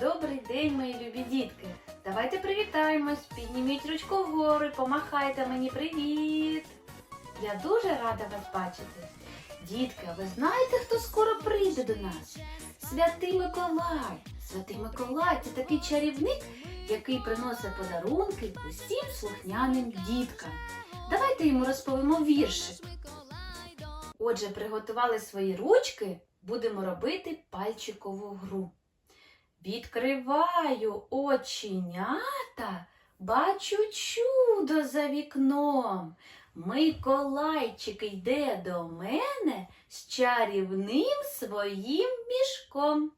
Добрий день, мої любі дітки. Давайте привітаємось, підніміть ручку вгору, помахайте мені привіт. Я дуже рада вас бачити. Дітки, ви знаєте, хто скоро прийде до нас? Святий Миколай. Святий Миколай це такий чарівник, який приносить подарунки усім слухняним діткам. Давайте йому розповімо віршик. Отже, приготували свої ручки, будемо робити пальчикову гру. Відкриваю оченята, бачу чудо за вікном. Миколайчик йде до мене з чарівним своїм мішком.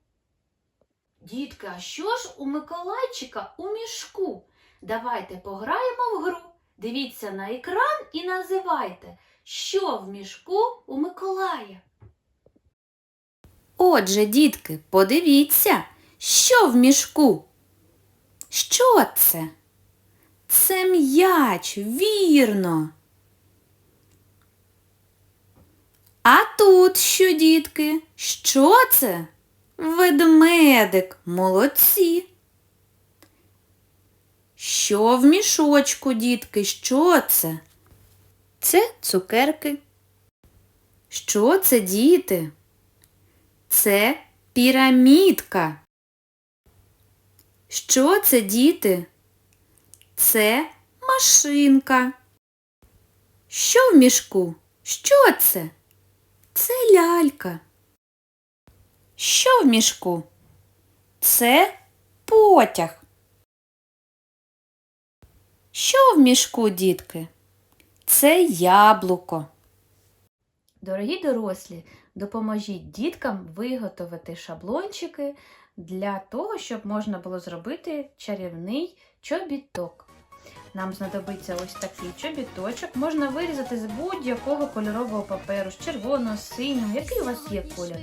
Дітка, а що ж у Миколайчика у мішку? Давайте пограємо в гру. Дивіться на екран і називайте, що в мішку у Миколая. Отже, дітки, подивіться, що в мішку? Що це? Це м'яч, вірно. А тут що, дітки? Що це? Ведмедик, молодці. Що в мішочку, дітки? Що це? Це цукерки. Що це, діти? Це пірамідка. Що це, діти? Це машинка. Що в мішку? Що це? Це лялька. Що в мішку? Це потяг. Що в мішку, дітки? Це яблуко. Дорогі дорослі, допоможіть діткам виготовити шаблончики для того, щоб можна було зробити чарівний чобіток. Нам знадобиться ось такий чобіточок. Можна вирізати з будь-якого кольорового паперу, з червоного, з синього, який у вас є колір.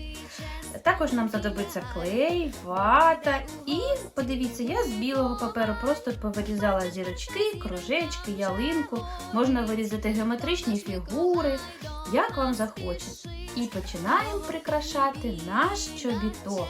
Також нам знадобиться клей, вата і подивіться, я з білого паперу просто повирізала зірочки, кружечки, ялинку. Можна вирізати геометричні фігури, як вам захочеться. І починаємо прикрашати наш чобіток.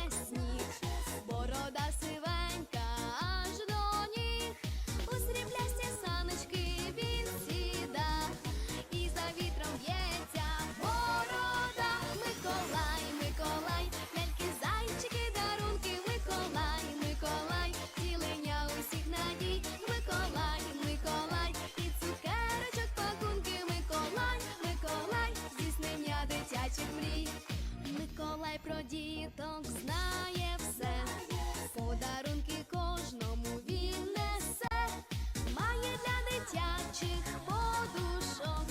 Про діток знає все, подарунки кожному він несе, має для дитячих подушок,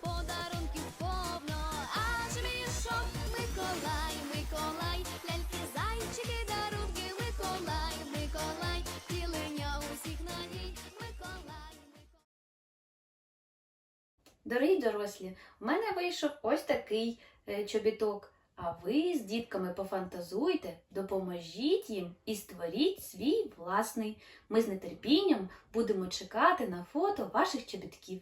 подарунків повно, аж мішок. Миколай, Миколай, ляльки, зайчики, дарунки, Миколай, Миколай, втілення усіх надій, Миколай, Миколай. Дорогі дорослі, у мене вийшов ось такий е, чобіток. А ви з дітками пофантазуйте, допоможіть їм і створіть свій власний. Ми з нетерпінням будемо чекати на фото ваших чобітків.